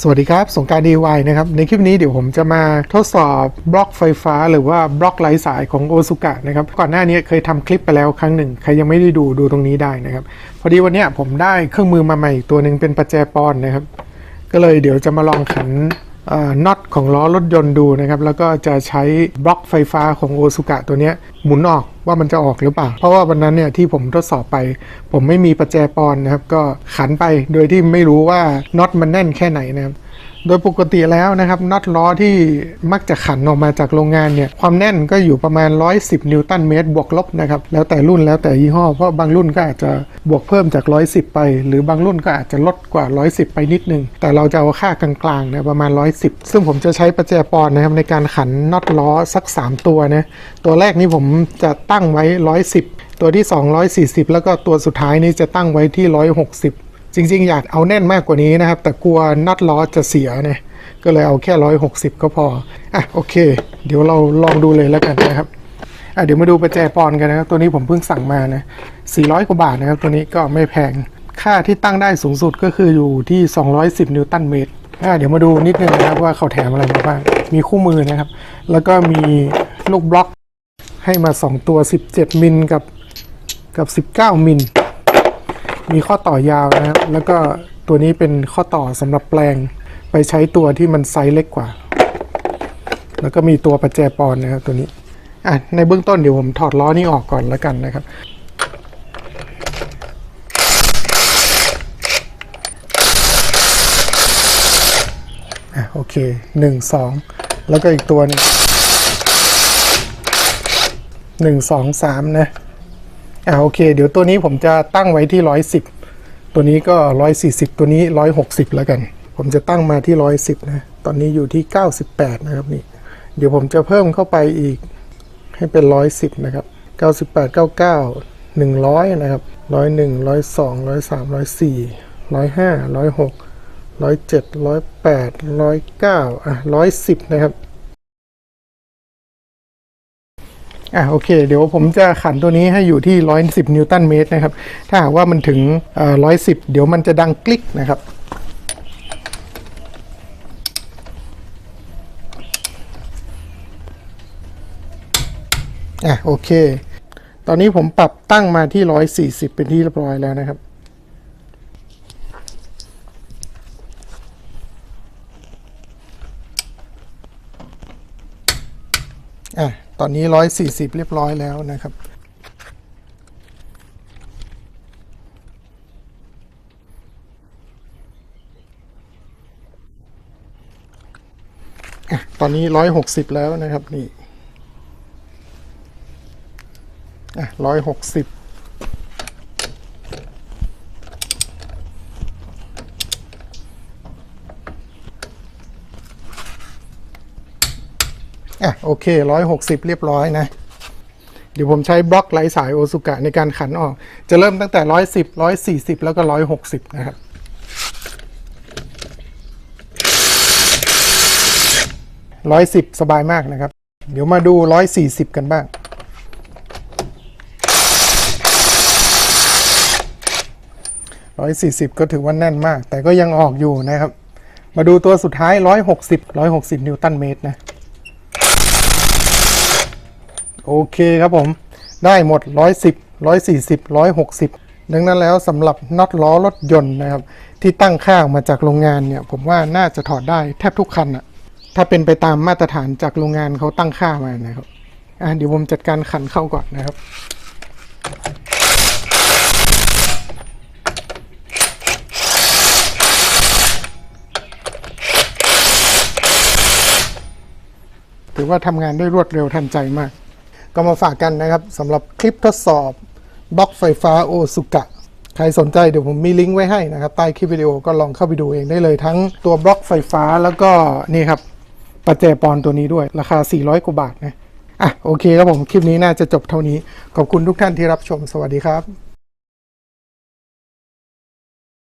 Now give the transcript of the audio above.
สวัสดีครับ สงกราร DIY นะครับ ในคลิปนี้เดี๋ยวผมจะมาทดสอบบล็อกไฟฟ้า หรือว่าบล็อกไร้สายของโอซุกะนะครับ ก่อนหน้านี้เคยทำคลิปไปแล้วครั้งหนึ่ง ใครยังไม่ได้ดูดูตรงนี้ได้นะครับ พอดีวันนี้ผมได้เครื่องมือมาใหม่อีกตัวหนึ่งเป็นประแจปอนนะครับ ก็เลยเดี๋ยวจะมาลองขันน็อตของล้อรถยนต์ดูนะครับ แล้วก็จะใช้บล็อกไฟฟ้าของโอซุกะตัวนี้หมุนออก ว่ามันจะออกหรือเปล่า เพราะว่าวันนั้นเนี่ยที่ผมทดสอบไป ผมไม่มีประแจปอนนะครับ ก็ขันไปโดยที่ไม่รู้ว่าน็อตมันแน่นแค่ไหนนะครับ โดยปกติแล้วนะครับน็อตล้อที่มักจะขันออกมาจากโรงงานเนี่ยความแน่นก็อยู่ประมาณ 110 นิวตันเมตร บวกลบนะครับแล้วแต่รุ่นแล้วแต่ยี่ห้อ เพราะบางรุ่นก็อาจจะบวกเพิ่มจาก 110 ไป หรือบางรุ่นก็อาจจะลดกว่า 110 ไปนิดนึง แต่เราจะเอาค่ากลางๆนะประมาณ 110 ซึ่งผมจะใช้ประแจปอนนะครับในการขันน็อตล้อสัก 3 ตัวนะตัวแรกนี่ผมจะตั้งไว้ 110 ตัวที่ 240 แล้วก็ตัวสุดท้ายนี่จะตั้งไว้ที่ 160 จริง ๆ อยากเอาแน่นมากกว่านี้นะครับ แต่กลัวน็อตล้อจะเสียเนี่ย ก็เลยเอาแค่ร้อยหกสิบก็พอ อะโอเค เดี๋ยวเราลองดูเลยแล้วกันนะครับ อะเดี๋ยวมาดูประแจปอนกันนะครับ ตัวนี้ผมเพิ่งสั่งมานะ400กว่าบาทนะครับ ตัวนี้ก็ไม่แพง ค่าที่ตั้งได้สูงสุดก็คืออยู่ที่ 210 นิวตันเมตร อะเดี๋ยวมาดูนิดนึงนะครับว่าเขาแถมอะไรมาบ้าง มีคู่มือนะครับ แล้วก็มีลูกบล็อกให้มา 2 ตัว 17 มิลกับกับ 19 มิล มีข้อต่อยาวนะครับ แล้วก็ตัวนี้เป็นข้อต่อสำหรับแปลง ไปใช้ตัวที่มันไซส์เล็กกว่า แล้วก็มีตัวประแจปอนนะครับตัวนี้อะในเบื้องต้นเดี๋ยวผมถอดล้อนี้ออกก่อนแล้วกันนะครับอะโอเคหนึ่งสองแล้วก็อีกตัวหนึงหนึ่งสองสามนะ อ่าโอเค เดี๋ยวตัวนี้ผมจะตั้งไว้ที่ร้อยสิบตัวนี้ก็ร้อยสี่สิบตัวนี้ร้อยหกสิบแล้วกัน ผมจะตั้งมาที่ร้อยสิบนะ ตอนนี้อยู่ที่เก้าสิบแปดนะครับนี่ เดี๋ยวผมจะเพิ่มเข้าไปอีกให้เป็นร้อยสิบนะครับเก้าสิบแปดเก้าเก้าหนึ่งร้อยนะครับร้อยหนึ่งร้อยสองร้อยสามร้อยสี่ร้อยห้าร้อยหกร้อยเจ็ดร้อยแปดร้อยเก้าอะร้อยสิบนะครับ อะโอเค เดี๋ยวผมจะขันตัวนี้ให้อยู่ที่ 110 นิวตันเมตรนะครับ ถ้าหากว่ามันถึงเอ่อ110เดี๋ยวมันจะดังคลิกนะครับอะโอเค ตอนนี้ผมปรับตั้งมาที่ 140 เป็นที่เรียบร้อยแล้วนะครับอะ ตอนนี้ 140 เรียบร้อยแล้วนะครับ ตอนนี้ 160 แล้วนะครับนี่อะ160 อะโอเคร้อยหกสิบเรียบร้อยนะ เดี๋ยวผมใช้บล็อกไร้สายโอซุกะในการขันออก จะเริ่มตั้งแต่ร้อยสิบร้อยสี่สิบแล้วก็ร้อยหกสิบนะครับร้อยสิบสบายมากนะครับ เดี๋ยวมาดูร้อยสี่สิบกันบ้างร้อยสี่สิบก็ถือว่าแน่นมาก แต่ก็ยังออกอยู่นะครับ มาดูตัวสุดท้ายร้อยหกสิบร้อยหกสิบนิวตันเมตรนะ โอเคครับผม ได้หมด 110 140 160 ดังนั้นแล้วสำหรับน็อตล้อรถยนต์นะครับ ที่ตั้งค่ามาจากโรงงานเนี่ย ผมว่าน่าจะถอดได้แทบทุกคันอะถ้าเป็นไปตามมาตรฐานจากโรงงานเขาตั้งค่ามานะครับอะเดี๋ยวผมจัดการขันเข้าก่อนนะครับถือว่าทำงานได้รวดเร็วทันใจมาก ก็มาฝากกันนะครับสำหรับคลิปทดสอบบล็อกไฟฟ้าโอซุกะใครสนใจเดี๋ยวผมมีลิงก์ไว้ให้นะครับใต้คลิปวิดีโอก็ลองเข้าไปดูเองได้เลยทั้งตัวบล็อกไฟฟ้าแล้วก็นี่ครับปัจเจปอนตัวนี้ด้วยราคา 400 กว่าบาทนะอะโอเคครับผมคลิปนี้น่าจะจบเท่านี้ ขอบคุณทุกท่านที่รับชมสวัสดีครับ